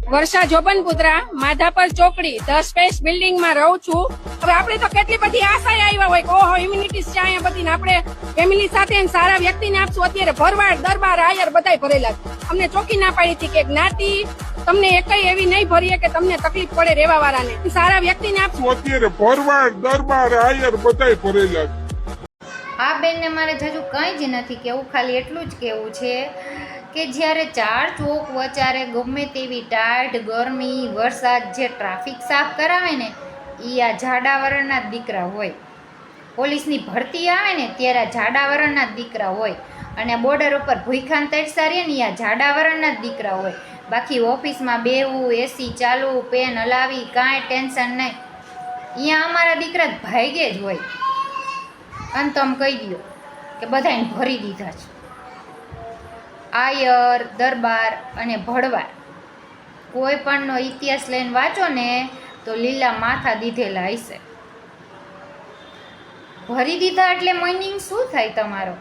વર્ષા જોબનપુત્રા માધાપર ચોકડી the space બિલ્ડિંગમાં રહું છું હવે આપણે તો કેટલી બધી આશાએ આવ્યા હોય કે ઓહો ઇમ્યુનિટીઝ છે અહીંયા બધી આપણે ફેમિલી સાથે સારા વ્યક્તિને આપશું અત્યારે ભરવાડ દરબાર આયર બધાય ભરેલા છે. અમને ચોકી ના પાડી હતી કે જ્ઞાતિ તમને એકઈ એવી નહીં ભરીએ કે તમને તકલીફ પડે રહેવા વાળાને સારા વ્યક્તિને આપશું અત્યારે ભરવાડ દરબાર આયર બધાય ભરેલા છે. આ બેનને મારે હજુ કંઈ જ નથી કેવું ખાલી એટલું જ કેવું છે કે જ્યારે ચાર ચોક વચારે ગમે તેવી ટાઢ ગરમી, વરસાદ જે ટ્રાફિક સાફ કરાવે ને એ આ જાડાવરણના દીકરા હોય. પોલીસની ભરતી આવે ને, ત્યારે આ જાડાવરણના જ દીકરા હોય. અને બોર્ડર ઉપર ભૂખાન તરસા રહે ને આ જાડાવરણના જ દીકરા હોય. બાકી ઓફિસમાં બેવું એસી ચાલવું, પેન હલાવી, કાંઈ ટેન્શન નહીં. અહીંયા અમારા દીકરા ભાગ્યે જ હોય. અને તમે કહી દો કે બધાને ભરી દીધા છે. આયર, દરબાર અને ભળવાર કોઈ પણનો ઇતિહાસ લઈને વાંચો ને, તો લીલા માથા દીધેલા હશે. ભરી દીધા એટલે મિનિંગ શું થાય તમારો?